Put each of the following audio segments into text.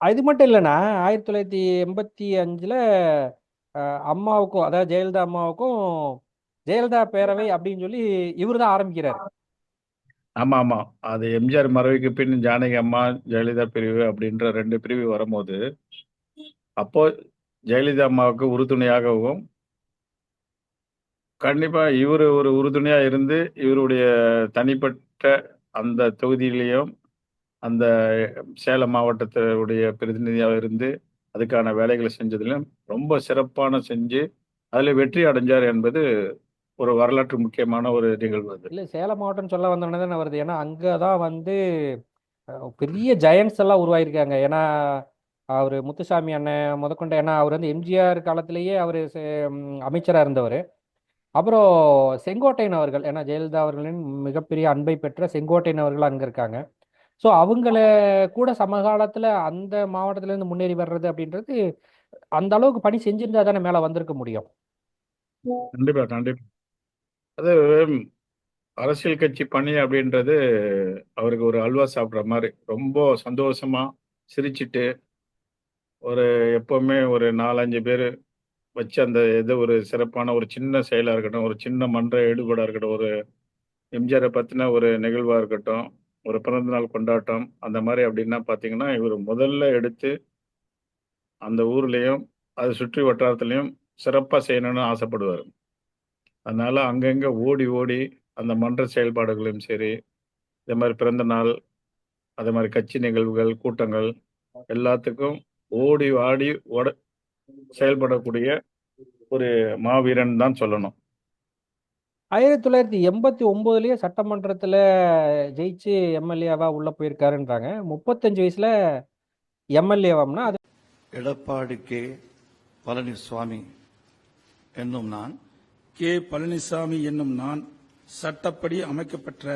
இது மட்டும் இல்லைண்ணா. ஆயிரத்தி தொள்ளாயிரத்தி எண்பத்தி அஞ்சுல அஹ், அம்மாவுக்கும் அதாவது ஜெயலலிதா அம்மாவுக்கும் ஜெயலலிதா பேரவை அப்படின்னு சொல்லி இவர் தான் ஆரம்பிக்கிறாரு. ஆமா ஆமா. அது எம்ஜிஆர் மறைவுக்கு பின் ஜானகி அம்மா ஜெயலலிதா பிரிவு அப்படின்ற ரெண்டு பிரிவு வரும்போது அப்போ ஜெயலலிதா அம்மாவுக்கு உறுதுணையாகவும் கண்டிப்பா இவர் ஒரு உறுதுணையா இருந்து இவருடைய தனிப்பட்ட அந்த தொகுதியிலையும் அந்த சேலம் மாவட்டத்தினுடைய பிரதிநிதியாக இருந்து அதுக்கான வேலைகளை செஞ்சதுலையும் ரொம்ப சிறப்பான செஞ்சு அதில் வெற்றி அடைஞ்சார் என்பது ஒரு வரலாற்று முக்கியமான ஒரு நிகழ்வு அது. இல்லை சேலம் மாவட்டம்னு சொல்ல வந்தோடனே தானே வருது. ஏன்னா அங்கே தான் வந்து பெரிய ஜெயன்ஸ் எல்லாம் உருவாயிருக்காங்க. ஏன்னா அவர் முத்துசாமி அண்ணன் முதற்கொண்டு ஏன்னா அவர் வந்து எம்ஜிஆர் காலத்திலேயே அவர் அமைச்சராக இருந்தவர். அப்புறம் செங்கோட்டையன் அவர்கள் ஏன்னா ஜெயலலிதா அவர்களின் மிகப்பெரிய அன்பை பெற்ற செங்கோட்டையன் அவர்கள் அங்கே இருக்காங்க. ஸோ அவங்கள கூட சமகாலத்தில் அந்த மாவட்டத்திலேருந்து முன்னேறி வர்றது அப்படின்றது அந்த அளவுக்கு பணி செஞ்சிருந்தா தானே மேலே வந்திருக்க முடியும். கண்டிப்பா கண்டிப்பா. அது அரசியல் கட்சி பணி அப்படின்றது அவருக்கு ஒரு அல்வா சாப்பிட்ற மாதிரி. ரொம்ப சந்தோஷமா சிரிச்சிட்டு ஒரு எப்பவுமே ஒரு நாலஞ்சு பேர் வச்சு அந்த இது ஒரு சிறப்பான ஒரு சின்ன செயலா இருக்கட்டும் ஒரு சின்ன மன்ற ஈடுபாடாக இருக்கட்டும் ஒரு எம்ஜிஆரை பத்தின ஒரு நிகழ்வாக இருக்கட்டும் ஒரு பிறந்தநாள் கொண்டாட்டம் அந்த மாதிரி அப்படின்னா பாத்தீங்கன்னா இவர் முதல்ல எடுத்து அந்த ஊர்லயும் அது சுற்றி வட்டாரத்துலயும் சிறப்பா செய்யணும்னு ஆசைப்படுவார். அதனால அங்கங்கே ஓடி ஓடி அந்த மன்ற செயல்பாடுகளையும் சரி இதே மாதிரி பிறந்த நாள் அதே மாதிரி கட்சி நிகழ்வுகள் கூட்டங்கள் எல்லாத்துக்கும் ஓடி ஆடி ஓட செயல்படக்கூடிய ஒரு மாவீரன் தான் சொல்லணும். ஆயிரத்தி தொள்ளாயிரத்தி எண்பத்தி ஒம்போதுலேயே சட்டமன்றத்தில் ஜெயிச்சு எம்எல்ஏவா உள்ள போயிருக்காருன்றாங்க. முப்பத்தஞ்சு வயசுல எம்எல்ஏவாம்னா அது எடப்பாடி கே. பழனிசுவாமி என்னும் நான் கே. பழனிசாமி என்னும் நான் சட்டப்படி அமைக்கப்பெற்ற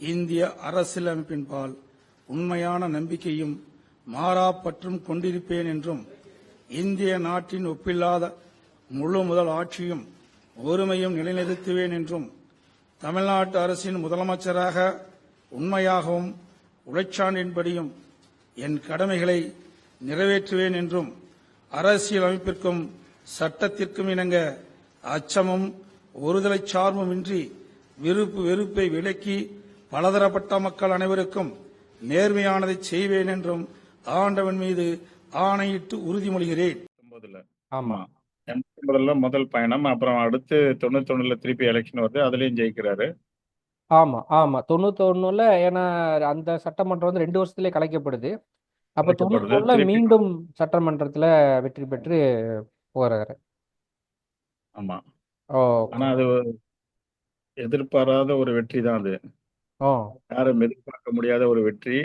இந்திய அரசியலமைப்பின்பால் உண்மையான நம்பிக்கையும் மாறாப்பற்றும் கொண்டிருப்பேன் என்றும் இந்திய நாட்டின் ஒப்பில்லாத முழு முதல் ஆட்சியும் ஒருமையும் நிலைநிறுத்துவேன் என்றும் தமிழ்நாட்டு அரசின் முதலமைச்சராக உண்மையாகவும் உழைச்சான்றின்படியும் என் கடமைகளை நிறைவேற்றுவேன் என்றும் அரசியல் அமைப்பிற்கும் சட்டத்திற்கும் இணங்க அச்சமும் ஒருதலை சார்புமின்றி விருப்பு வெறுப்பை விலக்கி பலதரப்பட்ட மக்கள் அனைவருக்கும் நேர்மையானதை செய்வேன் என்றும் ஆண்டவன் மீது ஆணையிட்டு உறுதிமொழிகிறேன். ஆமா. எண்பத்தி ஒன்பதுல முதல் பயணம் அப்புறம் அடுத்து தொண்ணூத்தொன்னுல திருப்பி எலெக்ஷன் வருது அதுலயும் ஜெயிக்கிறாரு. ஆமா ஆமா. தொண்ணூத்தொன்னுல ஏன்னா அந்த சட்டமன்றம் வந்து ரெண்டு வருஷத்துலயே கலைக்கப்படுது. அப்ப. தொண்ணூத்தொன்னுல மீண்டும் சட்டமன்றத்துல வெற்றி பெற்று போறாரு. ஆமா. ஓ. ஆனா அது எதிர்பாராத ஒரு வெற்றி தான் அது. யாரும் எதிர்பார்க்க முடியாத ஒரு வெற்றி.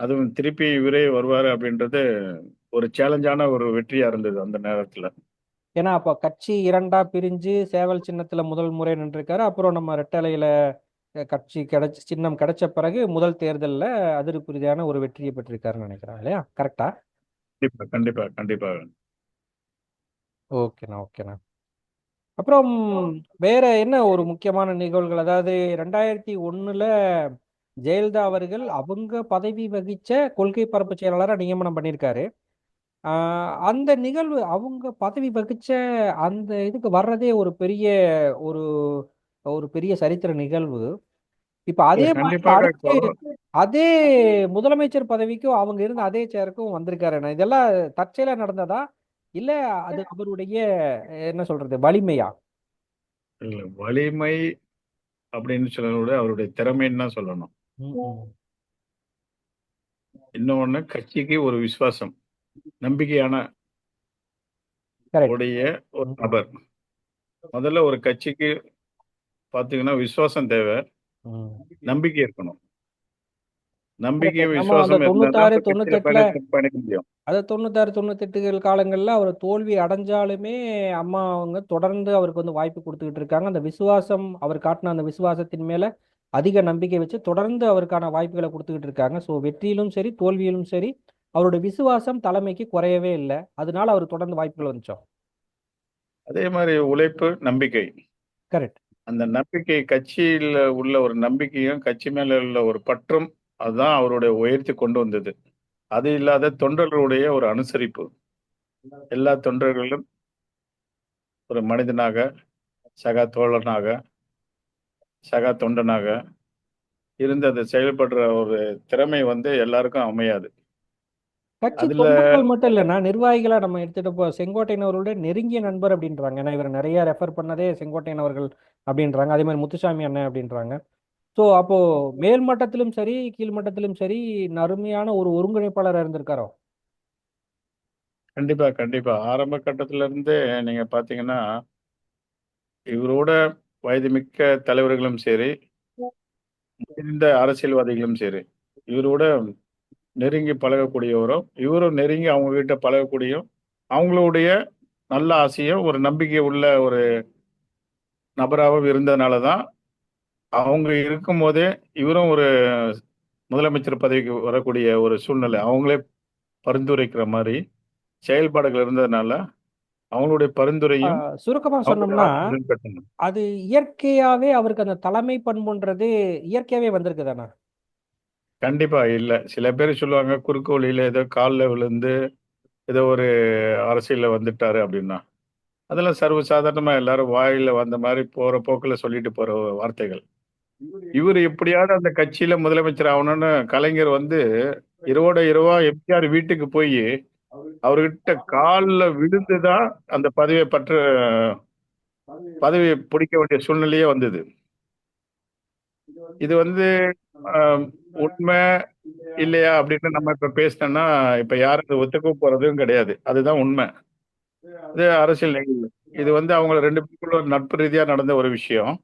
அதுவும் திருப்பி இவரே வருவாரு அப்படின்றது ஒரு சேலஞ்சான ஒரு வெற்றியா இருந்தது அந்த நேரத்துல. ஏன்னா அப்போ கட்சி இரண்டா பிரிஞ்சு சேவல் சின்னத்துல முதல் முறை நின்றுருக்காரு. அப்புறம் நம்ம ரெட்டலையில கட்சி கிடைச்ச சின்னம் கிடைச்ச பிறகு முதல் தேர்தல்ல அதிருப்தி ரீதியான ஒரு வெற்றியை பெற்றிருக்காருன்னு நினைக்கிறேன் இல்லையா? கரெக்டா? கண்டிப்பா கண்டிப்பா கண்டிப்பா. ஓகேண்ணா ஓகேண்ணா. அப்புறம் வேற என்ன ஒரு முக்கியமான நிகழ்வுகள்? அதாவது ரெண்டாயிரத்தி ஒண்ணுல ஜெயலலிதா அவர்கள் அவங்க பதவி வகிச்ச கொள்கை பரப்பு செயலாளராக நியமனம் பண்ணியிருக்காரு. ஆஹ் அந்த நிகழ்வு அவங்க பதவி வகிச்ச அந்த இதுக்கு வர்றதே ஒரு பெரிய ஒரு ஒரு பெரிய சரித்திர நிகழ்வு. இப்ப அதே மாதிரி கண்டிப்பாக அடுத்து அதே முதலமைச்சர் பதவிக்கும் அவங்க இருந்த அதே சேருக்கும் வந்திருக்காரு. இதெல்லாம் தற்செயலா நடந்ததா? இல்ல அது அவருடைய என்ன சொல்றது வலிமையா? இல்ல வலிமை அப்படின்னு சொல்றத விட அவருடைய திறமைன்னு தான் சொல்லணும். இன்னொன்னு கட்சிக்கு ஒரு விசுவாசம். நம்பிக்கையான உடைய ஒரு நபர். முதல்ல ஒரு கட்சிக்கு பாத்தீங்கன்னா விசுவாசம் தேவை. நம்பிக்கை இருக்கணும். விசுவாசம் தொண்ணூத்தாறு, தொண்ணூத்தெட்டுல முடியும். அது தொண்ணூத்தெட்டுகள் காலங்கள்ல அவர் தோல்வி அடைஞ்சாலுமே அம்மா அவங்க தொடர்ந்து அவருக்கு வந்து வாய்ப்பு கொடுத்துக்கிட்டு இருக்காங்க. அந்த விசுவாசம் அவர் காட்டின அந்த விசுவாசத்தின் மேல அதிக நம்பிக்கை வச்சு தொடர்ந்து அவருக்கான வாய்ப்புகளை கொடுத்துக்கிட்டு இருக்காங்க. ஸோ வெற்றியிலும் சரி தோல்வியிலும் சரி அவரோட விசுவாசம் தலைமைக்கு குறையவே இல்லை. அதனால அவர் தொடர்ந்து வாய்ப்புகள் வந்துச்சோம் அதே மாதிரி உழைப்பு நம்பிக்கை. கரெக்ட். அந்த நம்பிக்கை கட்சியில உள்ள ஒரு நம்பிக்கையும் கட்சி மேல உள்ள ஒரு பற்றும் அதுதான் அவருடைய உயர்த்தி கொண்டு வந்தது. அது இல்லாத தொண்டர்களுடைய ஒரு அனுசரிப்பு. எல்லா தொண்டர்களும் ஒரு மனிதனாக சகா தோழனாக சகா தொண்டனாக இருந்து அதை செயல்படுற ஒரு திறமை வந்து எல்லாருக்கும் அமையாது. கட்சி தொண்டர்கள் மட்டும் இல்லைண்ணா நிர்வாகிகளா நம்ம எடுத்துட்டு போ செங்கோட்டையன் அவர்களுடைய நெருங்கிய நண்பர் அப்படின்றாங்க. ஏன்னா இவர் நிறைய ரெஃபர் பண்ணதே செங்கோட்டையன் அவர்கள் அப்படின்றாங்க. அதே மாதிரி முத்துசாமி அண்ணன் அப்படின்றாங்க. ஸோ அப்போ மேல் மட்டத்திலும் சரி கீழ் மட்டத்திலும் சரி அருமையான ஒரு ஒருங்கிணைப்பாளராக இருந்திருக்காரோ? கண்டிப்பா கண்டிப்பா. ஆரம்ப கட்டத்துல இருந்தே நீங்க பாத்தீங்கன்னா இவரோட வயதுமிக்க தலைவர்களும் சரி இந்த அரசியல்வாதிகளும் சரி இவரோட நெருங்கி பழகக்கூடியவரும் இவரும் நெருங்கி அவங்க கிட்ட பழகக்கூடியும் அவங்களுடைய நல்ல ஆசையும் ஒரு நம்பிக்கை உள்ள ஒரு நபராகவும் இருந்ததுனால தான் அவங்க இருக்கும் போதே இவரும் ஒரு முதலமைச்சர் பதவிக்கு வரக்கூடிய ஒரு சூழ்நிலை அவங்களே பரிந்துரைக்கிற மாதிரி செயல்பாடுகள் இருந்ததுனால அவங்களுடைய பரிந்துரையும் சுருக்கமா சொன்னோம்னா. அது இயற்கையாவே அவருக்கு அந்த தலைமை பண்புன்றது இயற்கையாவே வந்திருக்குதாண்ணா கண்டிப்பா இல்ல. சில பேர் சொல்லுவாங்க குறுக்கு வழியில ஏதோ காலில் விழுந்து ஏதோ ஒரு அரசியல்ல வந்துட்டாரு அப்படின்னா. அதெல்லாம் சர்வசாதாரணமா எல்லாரும் வாயில வந்த மாதிரி போற போக்குல சொல்லிட்டு போற வார்த்தைகள். இவர் எப்படியாவது அந்த கட்சியில முதலமைச்சர் ஆகணும்னு கலைஞர் வந்து இரவோட இரவா எம்ஜிஆர் வீட்டுக்கு போய் அவர்கிட்ட காலில் விழுந்துதான் அந்த பதவியை பற்ற பதவியை பிடிக்க வேண்டிய சூழ்நிலையே வந்தது. இது வந்து ஆஹ், உண்மை இல்லையா அப்படின்னு நம்ம இப்ப பேசினோம்னா இப்ப யாரும் இதை ஒத்துக்க போறதும் கிடையாது. அதுதான் உண்மை. இது அரசியல் நிகழ்வு. இது வந்து அவங்க ரெண்டு பேருக்குள்ள ஒரு நட்பு ரீதியா நடந்த ஒரு விஷயம்.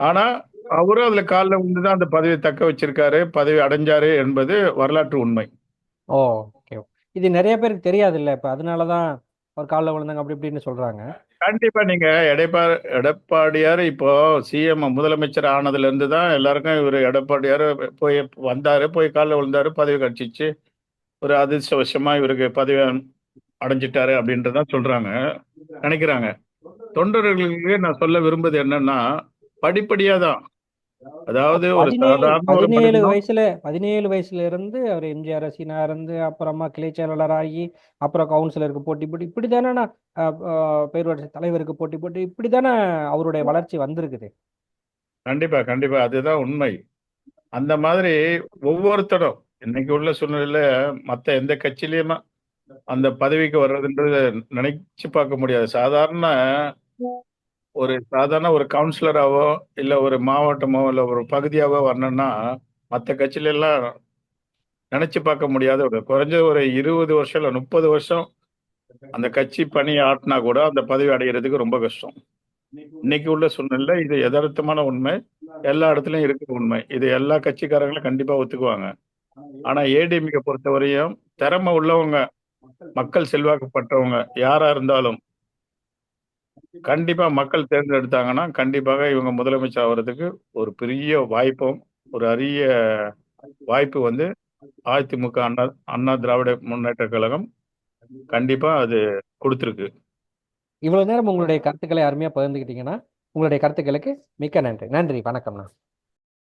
ஆனா அவரும் அதுல காலில் விழுந்துதான் அந்த பதவியை தக்க வச்சிருக்காரு. பதவி அடைஞ்சாரு என்பது வரலாற்று உண்மை. ஓ ஓகே இது நிறைய பேருக்கு தெரியாது இல்ல இப்ப அதனாலதான் அவர் காலில் விழுந்தாங்க அப்படி இப்படின்னு சொல்றாங்க. கண்டிப்பா நீங்க எடப்பா எடப்பாடியார் இப்போ சிஎம் முதலமைச்சர் ஆனதுல இருந்து தான் எல்லாருக்கும் இவர் எடப்பாடியார் போய் வந்தாரு போய் காலில் விழுந்தாரு பதவி கிடைச்சிச்சு ஒரு அதிர்ஷ்டவசமா இவருக்கு பதவி அடைஞ்சிட்டாரு அப்படின்றதான் சொல்றாங்க நினைக்கிறாங்க. தொண்டர்களுக்கு நான் சொல்ல விரும்புவது என்னன்னா படிப்படியா தான் அதாவது ஒரு பதினேழு வயசுல பதினேழு வயசுல இருந்து அவர் எம்ஜிஆர் ரசினா இருந்து அப்புறமா கிளை செயலாளர் ஆகி அப்புறம் கவுன்சிலருக்கு போட்டி போட்டு இப்படி தானே பேரூராட்சி தலைவருக்கு போட்டி போட்டு இப்படி தானே அவருடைய வளர்ச்சி வந்திருக்குது. கண்டிப்பா கண்டிப்பா. அதுதான் உண்மை. அந்த மாதிரி ஒவ்வொருத்தரும் இன்னைக்கு உள்ள சூழ்நிலையில மத்த எந்த கட்சியிலயுமே அந்த பதவிக்கு வர்றதுன்றது நினைச்சு பார்க்க முடியாது. சாதாரண ஒரு சாதாரண ஒரு கவுன்சிலராவோ இல்ல ஒரு மாவட்டமோ இல்ல ஒரு பகுதியாகவோ வரணும்னா மற்ற கட்சியில எல்லாம் நினைச்சு பார்க்க முடியாத ஒரு குறைஞ்ச ஒரு இருபது வருஷம் இல்லை முப்பது வருஷம் அந்த கட்சி பணி ஆட்டினா கூட அந்த பதவி அடைகிறதுக்கு ரொம்ப கஷ்டம். இன்னைக்கு உள்ள சூழ்நிலை இது யதார்த்தமான உண்மை. எல்லா இடத்துலயும் இருக்கிற உண்மை. இது எல்லா கட்சிக்காரங்களும் கண்டிப்பா ஒத்துக்குவாங்க. ஆனா ஏடிஎம்கே பொறுத்தவரையும் திறமை உள்ளவங்க மக்கள் செல்வாக்கப்பட்டவங்க யாரா இருந்தாலும் கண்டிப்பா மக்கள் தேர்ந்தெடுத்தாங்கன்னா கண்டிப்பாக இவங்க முதலமைச்சர் ஆகிறதுக்கு ஒரு பெரிய வாய்ப்பும் ஒரு அரிய வாய்ப்பு வந்து அதிமுக அண்ணா அண்ணா திராவிட முன்னேற்ற கழகம் கண்டிப்பா அது கொடுத்துருக்கு. இவ்வளவு நேரம் உங்களுடைய கருத்துக்களை அருமையா பகிர்ந்துக்கிட்டீங்கன்னா உங்களுடைய கருத்துக்களுக்கு மிக்க நன்றி. நன்றி வணக்கம்ண்ணா